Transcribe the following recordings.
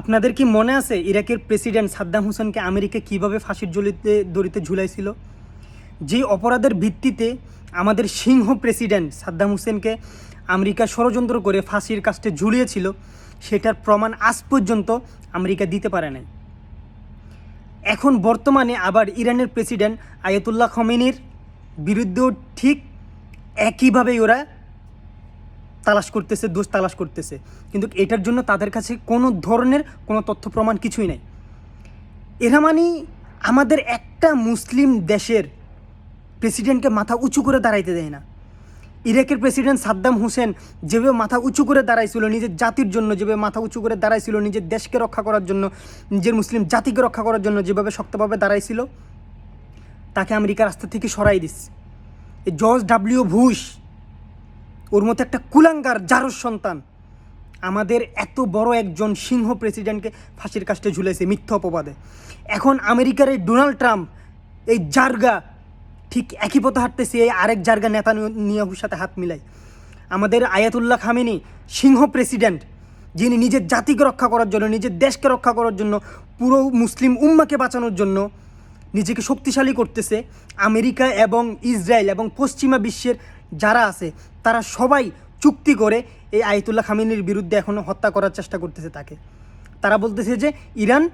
আপনাদের কি মনে আছে ইরাকের প্রেসিডেন্ট সাদ্দাম হোসেনকে আমেরিকা কীভাবে ফাঁসির জলিতে, দড়িতে ঝুলাইছিল? যে অপরাধের ভিত্তিতে আমাদের সিংহ প্রেসিডেন্ট সাদ্দাম হোসেনকে আমেরিকা ষড়যন্ত্র করে ফাঁসির কাস্টে ঝুলিয়েছিল, সেটার প্রমাণ আজ পর্যন্ত আমেরিকা দিতে পারে নাই। এখন বর্তমানে আবার ইরানের প্রেসিডেন্ট আয়াতুল্লাহ খমেনির বিরুদ্ধেও ঠিক একইভাবেই ওরা তালাশ করতেছে, দোষ তালাশ করতেছে। কিন্তু এটার জন্য তাদের কাছে কোনো ধরনের কোনো তথ্য প্রমাণ কিছুই নেই। এরা মানে আমাদের একটা মুসলিম দেশের প্রেসিডেন্টকে মাথা উঁচু করে দাঁড়াইতে দেয় না। ইরাকের প্রেসিডেন্ট সাদ্দাম হোসেন যেভাবে মাথা উঁচু করে দাঁড়াইছিল নিজের জাতির জন্য, যেভাবে মাথা উঁচু করে দাঁড়াইছিল নিজের দেশকে রক্ষা করার জন্য, নিজের মুসলিম জাতিকে রক্ষা করার জন্য যেভাবে শক্তভাবে দাঁড়াইছিল, তাকে আমেরিকা রাস্তা থেকে সরাই দিস। জর্জ ডাব্লিউ বুশ ওর মতো একটা কুলাঙ্গার জারস সন্তান। আমাদের এত বড় একজন সিংহ প্রেসিডেন্টকে ফাঁসির কাস্টে ঝুলেছে মিথ্যা অপবাদে। এখন আমেরিকার এই ডোনাল্ড ট্রাম্প, এই জার্গা, ঠিক একই পথে হাঁটতেছে, এই আরেক জার্গা নেতা নিয়াহুর সাথে হাত মিলাই। আমাদের আয়াতুল্লাহ খামেনি, সিংহ প্রেসিডেন্ট, যিনি নিজের জাতিকে রক্ষা করার জন্য, নিজের দেশকে রক্ষা করার জন্য, পুরো মুসলিম উম্মাকে বাঁচানোর জন্য নিজেকে শক্তিশালী করতেছে। আমেরিকা এবং ইসরায়েল এবং পশ্চিমা বিশ্বের যারা আছে, তারা সবাই চুক্তি করে এই আয়তুল্লাহ খামিনির বিরুদ্ধে এখনও হত্যা করার চেষ্টা করতেছে তাকে। তারা বলতেছে যে, ইরান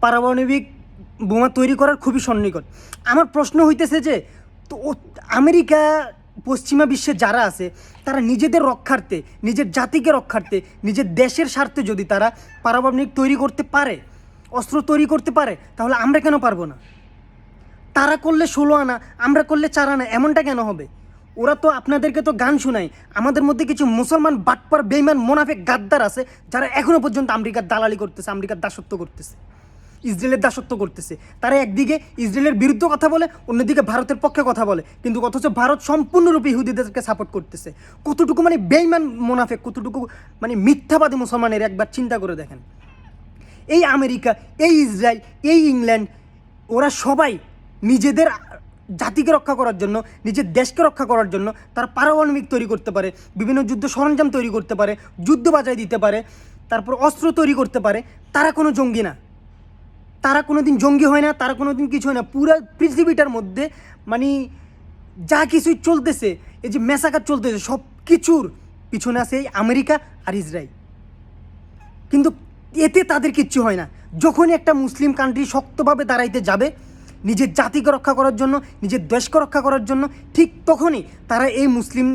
পারমাণবিক বোমা তৈরি করার খুবই সন্নিকট। আমার প্রশ্ন হইতেছে যে, তো আমেরিকা, পশ্চিমা বিশ্বে যারা আছে, তারা নিজেদের রক্ষার্থে, নিজের জাতিকে রক্ষার্থে, নিজের দেশের স্বার্থে যদি তারা পারমাণবিক তৈরি করতে পারে, অস্ত্র তৈরি করতে পারে, তাহলে আমরা কেন পারব না? তারা করলে ষোলো আনা, আমরা করলে চার আনা, এমনটা কেন হবে? ওরা তো আপনাদেরকে তো গান শোনায়। আমাদের মধ্যে কিছু মুসলমান বাটপার বেইমান মোনাফেক, গাদ্দার আছে, যারা এখনও পর্যন্ত আমেরিকার দালালি করতেছে, আমেরিকার দাসত্ব করতেছে, ইসরায়েলের দাসত্ব করতেছে। তারা একদিকে ইসরায়েলের বিরুদ্ধে কথা বলে, অন্যদিকে ভারতের পক্ষে কথা বলে। কিন্তু অথচ ভারত সম্পূর্ণরূপে ইহুদিদেরকে সাপোর্ট করতেছে। কতটুকু মানে বেইমান মোনাফেক, কতটুকু মানে মিথ্যাবাদী মুসলমানের একবার চিন্তা করে দেখেন। এই আমেরিকা, এই ইসরায়েল, এই ইংল্যান্ড, ওরা সবাই নিজেদের জাতিকে রক্ষা করার জন্য, নিজের দেশকে রক্ষা করার জন্য তারা পারমাণবিক তৈরি করতে পারে, বিভিন্ন যুদ্ধ সরঞ্জাম তৈরি করতে পারে, যুদ্ধ বাজায় দিতে পারে, তারপর অস্ত্র তৈরি করতে পারে, তারা কোনো জঙ্গি না। তারা কোনো দিন জঙ্গি হয় না, তারা কোনো দিন কিছু হয় না। পুরো পৃথিবীটার মধ্যে মানে যা কিছুই চলতেছে, এই যে মেসাকার চলতেছে, সব কিছুর পিছনে আছে আমেরিকা আর ইসরায়েল। কিন্তু এতে তাদের কিচ্ছু হয় না। যখনই একটা মুসলিম কান্ট্রি শক্তভাবে দাঁড়াইতে যাবে নিজের জাতিকে রক্ষা করার জন্য, নিজের দেশকে রক্ষা করার জন্য, ঠিক তখনই তারা এই মুসলিম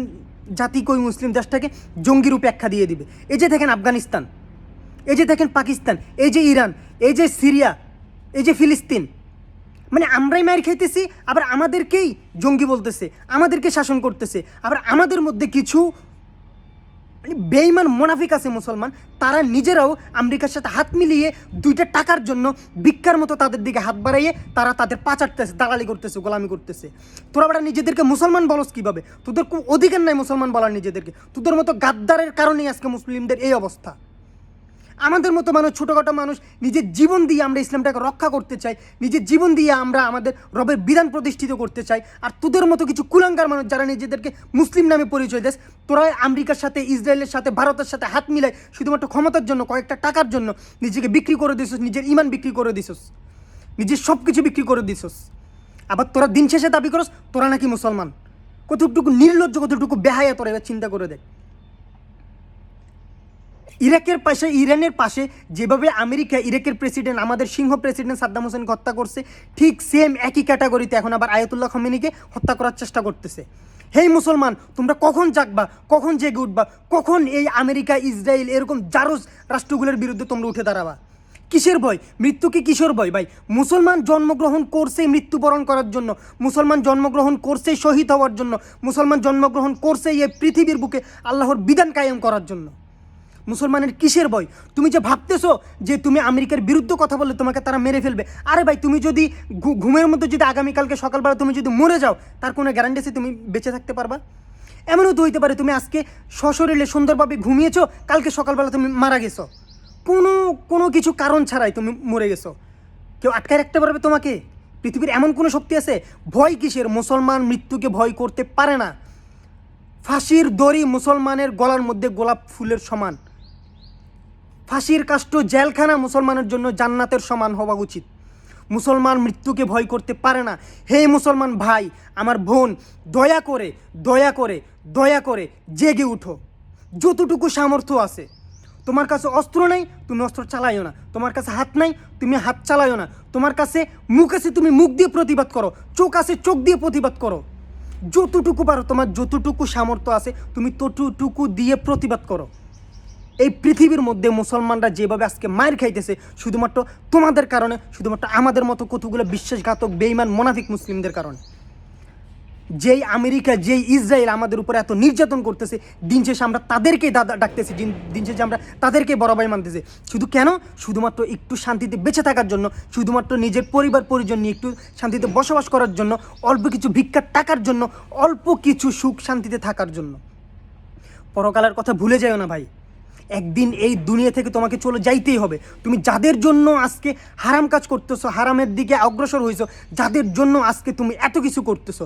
জাতিকে ওই মুসলিম দেশটাকে জঙ্গি রূপে দিয়ে দিবে। এই যে দেখেন আফগানিস্তান, এই যে দেখেন পাকিস্তান, এই যে ইরান, এই যে সিরিয়া, এই যে ফিলিস্তিন মানে আমরাই মায়ের খাইতেছি আবার আমাদেরকেই জঙ্গি বলতেছে, আমাদেরকে শাসন করতেছে, আবার আমাদের মধ্যে কিছু মানে বেইমান মোনাফিক আছে মুসলমান, তারা নিজেরাও আমেরিকার সাথে হাত মিলিয়ে দুইটা টাকার জন্য ভিক্ষার মতো তাদের দিকে হাত বাড়াইয়ে তারা তাদের পাচারতেছে দালালি করতেছে, গোলামি করতেছে। তোরা বেটা নিজেদেরকে মুসলমান বলস কীভাবে? তোদের কোনো অধিকার নাই মুসলমান বলার নিজেদেরকে। তোদের মতো গাদ্দারের কারণেই আজকে মুসলিমদের এই অবস্থা। আমাদের মতো মানুষ, ছোটোখাটো মানুষ, নিজের জীবন দিয়ে আমরা ইসলামটাকে রক্ষা করতে চাই, নিজের জীবন দিয়ে আমরা আমাদের রবের বিধান প্রতিষ্ঠিত করতে চাই। আর তোদের মতো কিছু কুলাঙ্গার মানুষ যারা নিজেদেরকে মুসলিম নামে পরিচয় দেশ তোরা আমেরিকার সাথে, ইসরায়েলের সাথে, ভারতের সাথে হাত মিলায় শুধুমাত্র ক্ষমতার জন্য, কয়েকটা টাকার জন্য নিজেকে বিক্রি করে দিছস, নিজের ইমান বিক্রি করে দিছস, নিজের সব কিছু বিক্রি করে দিছস। আবার তোরা দিন শেষে দাবি করস, তোরা নাকি মুসলমান। কতটুকু নির্লজ্জ, কতটুকু বেহায়া তোরা এবার চিন্তা করে দেখ। ইরাকের পাশে, ইরানের পাশে যেভাবে আমেরিকা, ইরাকের প্রেসিডেন্ট আমাদের সিংহ প্রেসিডেন্ট সাদ্দাম হোসেনকে হত্যা করছে, ঠিক সেম একই ক্যাটাগরিতে এখন আবার আয়াতুল্লাহ খমিনিকে হত্যা করার চেষ্টা করতেছে। হেই মুসলমান, তোমরা কখন জাগবা, কখন জেগে উঠবা, কখন এই আমেরিকা, ইসরায়েল এরকম জারজ রাষ্ট্রগুলোর বিরুদ্ধে তোমরা উঠে দাঁড়াবা? কিসের ভয়? মৃত্যু কি কিসের ভয় ভাই? মুসলমান জন্মগ্রহণ করছে মৃত্যুবরণ করার জন্য, মুসলমান জন্মগ্রহণ করছে শহীদ হওয়ার জন্য, মুসলমান জন্মগ্রহণ করছে এই পৃথিবীর বুকে আল্লাহর বিধান কায়েম করার জন্য। মুসলমানের কিসের ভয়? তুমি যে ভাবতেছো যে তুমি আমেরিকার বিরুদ্ধে কথা বললে তোমাকে তারা মেরে ফেলবে। আরে ভাই, তুমি যদি ঘুমের মধ্যে যদি আগামীকালকে সকালবেলা তুমি যদি মরে যাও, তার কোনো গ্যারান্টি আছে তুমি বেঁচে থাকতে পারবা? এমনও তো হইতে পারে তুমি আজকে সশরীরে সুন্দরভাবে ঘুমিয়েছো, কালকে সকালবেলা তুমি মারা গেছো। কোনো কোনো কিছু কারণ ছাড়াই তুমি মরে গেছো। কেউ আটকায় রাখতে পারবে তোমাকে? পৃথিবীর এমন কোনো শক্তি আছে? ভয় কিসের? মুসলমান মৃত্যুকে ভয় করতে পারে না। ফাঁসির দড়ি মুসলমানের গলার মধ্যে গোলাপ ফুলের সমান। ফাঁসির কাষ্ট জেলখানা মুসলমানের জন্য জান্নাতের সমান হওয়া উচিত। মুসলমান মৃত্যুকে ভয় করতে পারে না। হে মুসলমান ভাই, আমার বোন, দয়া করে দয়া করে দয়া করে জেগে উঠো। যতটুকু সামর্থ্য আছে। তোমার কাছে অস্ত্র নেই, তুমি অস্ত্র চালাইও না। তোমার কাছে হাত নাই, তুমি হাত চালাইও না। তোমার কাছে মুখ আছে, তুমি মুখ দিয়ে প্রতিবাদ করো। চোখ আছে, চোখ দিয়ে প্রতিবাদ করো। যতটুকু পারো, তোমার যতটুকু সামর্থ্য আছে, তুমি ততটুকু দিয়ে প্রতিবাদ করো। এই পৃথিবীর মধ্যে মুসলমানরা যেভাবে আজকে মায়ের খাইতেছে, শুধুমাত্র তোমাদের কারণে, শুধুমাত্র আমাদের মতো কতগুলো বিশ্বাসঘাতক বেইমান মোনাফিক মুসলিমদের কারণে। যেই আমেরিকা, যেই ইসরায়েল আমাদের উপরে এত নির্যাতন করতেছে, দিন শেষে আমরা তাদেরকেই দাদা ডাকতেছি, দিন- শেষে আমরা তাদেরকে বড় ভাই মানতেছি। শুধু কেন? শুধুমাত্র একটু শান্তিতে বেঁচে থাকার জন্য, শুধুমাত্র নিজের পরিবার, পরিজন নিয়ে একটু শান্তিতে বসবাস করার জন্য, অল্প কিছু ভিক্ষার টাকার জন্য, অল্প কিছু সুখ শান্তিতে থাকার জন্য। পরকালের কথা ভুলে যাও না ভাই। একদিন এই দুনিয়া থেকে তোমাকে চলে যাইতেই হবে। তুমি যাদের জন্য আজকে হারাম কাজ করতেছো, হারামের দিকে অগ্রসর হয়েছো যাদের জন্য আজকে তুমি এত কিছু করতেছো,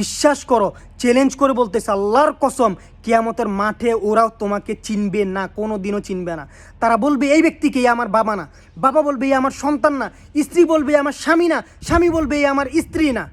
বিশ্বাস করো চ্যালেঞ্জ করে বলতেছে, আল্লাহর কসম, কিয়ামতের মাঠে ওরাও তোমাকে চিনবে না কোনো দিনও চিনবে না। তারা বলবে, এই ব্যক্তিকে আমার বাবা না। বাবা বলবে, এই আমার সন্তান না। স্ত্রী বলবে আমার স্বামী না। স্বামী বলবে, এই আমার স্ত্রী না।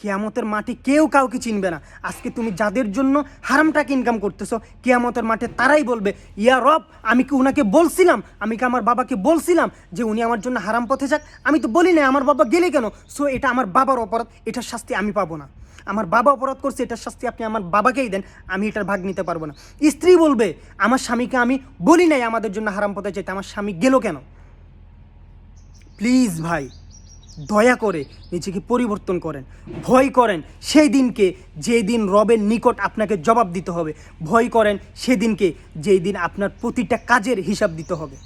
কেয়ামতের মাঠে কেউ কাউকে চিনবে না। আজকে তুমি যাদের জন্য হারামটাকে ইনকাম করতেছো, কেয়ামতের মাঠে তারাই বলবে, ইয়া রব, আমি কি উনাকে বলছিলাম? আমি কি আমার বাবাকে বলছিলাম যে উনি আমার জন্য হারাম পথে যাক? আমি তো বলি না আমার বাবা গেলে কেন? সো এটা আমার বাবার অপরাধ, এটার শাস্তি আমি পাবো না। আমার বাবা অপরাধ করছে, এটার শাস্তি আপনি আমার বাবাকেই দেন, আমি এটার ভাগ নিতে পারব না। স্ত্রী বলবে, আমার স্বামীকে আমি বলি নাই আমাদের জন্য হারাম পথে যেতে আমার স্বামী গেল কেন? প্লিজ ভাই দয়া করে নিজেকে পরিবর্তন করেন, ভয় করেন সেই দিনকে যেই দিন রবের নিকট আপনাকে জবাব দিতে হবে। ভয় করেন সেদিনকে যেই দিন আপনার প্রতিটা কাজের হিসাব দিতে হবে।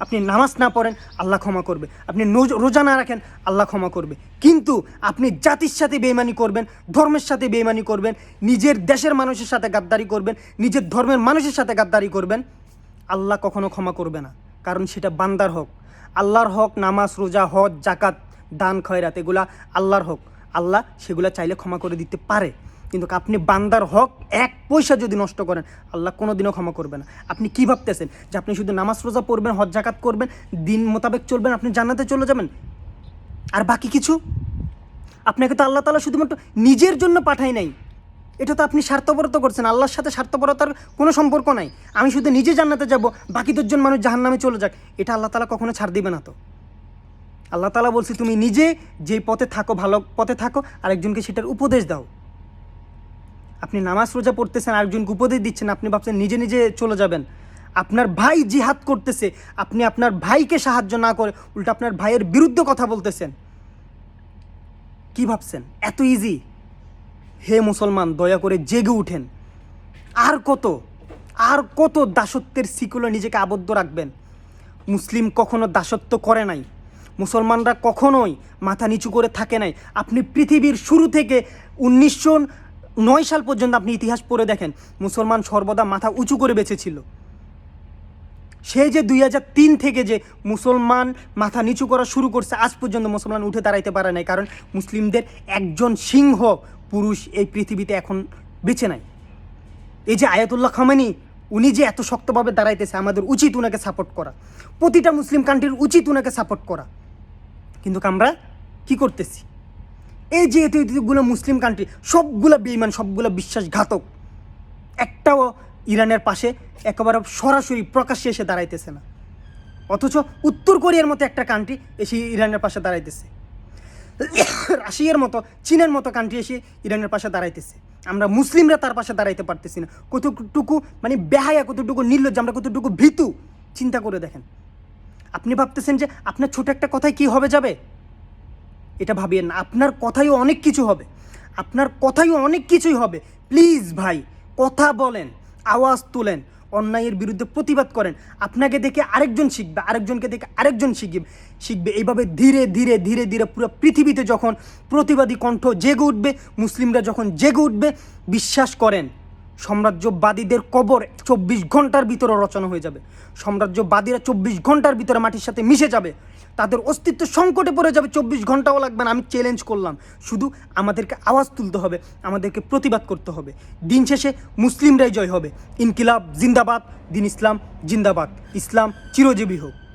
আপনি নামাজ না পড়েন, আল্লাহ ক্ষমা করবে। আপনি রোজা না রাখেন, আল্লাহ ক্ষমা করবে। কিন্তু আপনি জাতির সাথে বেইমানি করবেন, ধর্মের সাথে বেইমানি করবেন, নিজের দেশের মানুষের সাথে গাদ্দারি করবেন, নিজের ধর্মের মানুষের সাথে গাদ্দারি করবেন, আল্লাহ কখনো ক্ষমা করবে না। কারণ সেটা বান্দার হক। আল্লাহর হক নামাজ, রোজা, হজ জাকাত দান খয়রাত, এগুলা আল্লাহর হক। আল্লাহ সেগুলা চাইলে ক্ষমা করে দিতে পারে। কিন্তু আপনি বান্দার হক এক পয়সা যদি নষ্ট করেন, আল্লাহ কোনোদিনও ক্ষমা করবে না। আপনি কি ভাবতেছেন? যে আপনি শুধু নামাজ রোজা পড়বেন, হজ জাকাত করবেন, দিন মোতাবেক চলবেন, আপনি জান্নাতে চলে যাবেন? আর বাকি কিছু? আপনাকে তো আল্লাহ তালা শুধুমাত্র নিজের জন্য পাঠাই নাই। এটা তো আপনি স্বার্থপরতা করছেন। আল্লাহর সাথে স্বার্থপরতার কোনো সম্পর্ক নাই। আমি শুধু নিজে জান্নাতে যাব বাকি দুজন মানুষ জাহান নামে চলে যাক। এটা আল্লাহ তালা কখনো ছাড় দিবে না তো। আল্লাহ তালা বলছি, তুমি নিজে যেই পথে থাকো, ভালো পথে থাকো, আরেকজনকে সেটার উপদেশ দাও। আপনি নামাজ রোজা পড়তেছেন, আরেকজনকে উপদেশ দিচ্ছেন, আপনি ভাবছেন নিজে নিজে চলে যাবেন। আপনার ভাই জিহাদ করতেছে, আপনি আপনার ভাইকে সাহায্য না করে উল্টা আপনার ভাইয়ের বিরুদ্ধে কথা বলতেছেন। কি ভাবছেন? এত ইজি হে মুসলমান, দয়া করে জেগে উঠেন। আর কত আর কত দাসত্বের শিকলে নিজেকে আবদ্ধ রাখবেন? মুসলিম কখনো দাসত্ব করে নাই। মুসলমানরা কখনোই মাথা নিচু করে থাকে নাই। আপনি পৃথিবীর শুরু থেকে উনিশশো নয় সাল পর্যন্ত আপনি ইতিহাস পড়ে দেখেন, মুসলমান সর্বদা মাথা উঁচু করে বেঁচেছিল। সেই যে দুই হাজার তিন থেকে যে মুসলমান মাথা নিচু করা শুরু করছে, আজ পর্যন্ত মুসলমান উঠে দাঁড়াইতে পারে নাই, কারণ মুসলিমদের একজন সিংহ পুরুষ এই পৃথিবীতে এখন বেঁচে নাই। এই যে আয়াতুল্লাহ খামানি, উনি যে এত শক্তভাবে দাঁড়াইতেছে, আমাদের উচিত উনাকে সাপোর্ট করা। প্রতিটা মুসলিম কান্ট্রির উচিত উনাকে সাপোর্ট করা। কিন্তু আমরা কি করতেছি? এই যে এত এতগুলো মুসলিম কান্ট্রি সবগুলো বেইমান সবগুলো বিশ্বাসঘাতক, একটাও ইরানের পাশে একেবারে সরাসরি প্রকাশ্যে এসে দাঁড়াইতেছে না। অথচ উত্তর কোরিয়ার মতো একটা কান্ট্রি এসে ইরানের পাশে দাঁড়াইতেছে। রাশিয়ার মতো, চীনের মতো কান্ট্রি এসে ইরানের পাশে দাঁড়াইতেছে। আমরা মুসলিমরা তার পাশে দাঁড়াইতে পারতেছি না। কতটুকু মানে বেহায়া, কতটুকু নির্লজ্জ, আমরা কতটুকু ভীতু, চিন্তা করে দেখেন। আপনি ভাবতেছেন যে আপনার ছোট একটা কথায় কি হবে যাবে? এটা ভাবিয়েন না। আপনার কথাইও অনেক কিছু হবে। আপনার কথাইও অনেক কিছুই হবে। প্লিজ ভাই, কথা বলেন, আওয়াজ তোলেন, অন্যায়ের বিরুদ্ধে প্রতিবাদ করেন। আপনাকে দেখে আরেকজন শিখবে, আরেকজনকে দেখে আরেকজন শিখবে শিখবে। এইভাবে ধীরে ধীরে ধীরে ধীরে পুরো পৃথিবীতে যখন প্রতিবাদী কণ্ঠ জেগে উঠবে, মুসলিমরা যখন জেগে উঠবে, বিশ্বাস করেন সাম্রাজ্যবাদীদের কবর চব্বিশ ঘণ্টার ভিতরে রচনা হয়ে যাবে। সাম্রাজ্যবাদীরা চব্বিশ ঘণ্টার ভিতরে মাটির সাথে মিশে যাবে। তাদের অস্তিত্ব সংকটে পড়ে যাবে। চব্বিশ ঘন্টাও লাগবে না, আমি চ্যালেঞ্জ করলাম। শুধু আমাদেরকে আওয়াজ তুলতে হবে, আমাদেরকে প্রতিবাদ করতে হবে। দিন শেষে মুসলিমরাই জয় হবে। ইনকিলাব, জিন্দাবাদ, দিন ইসলাম, জিন্দাবাদ। ইসলাম চিরজীবী হোক।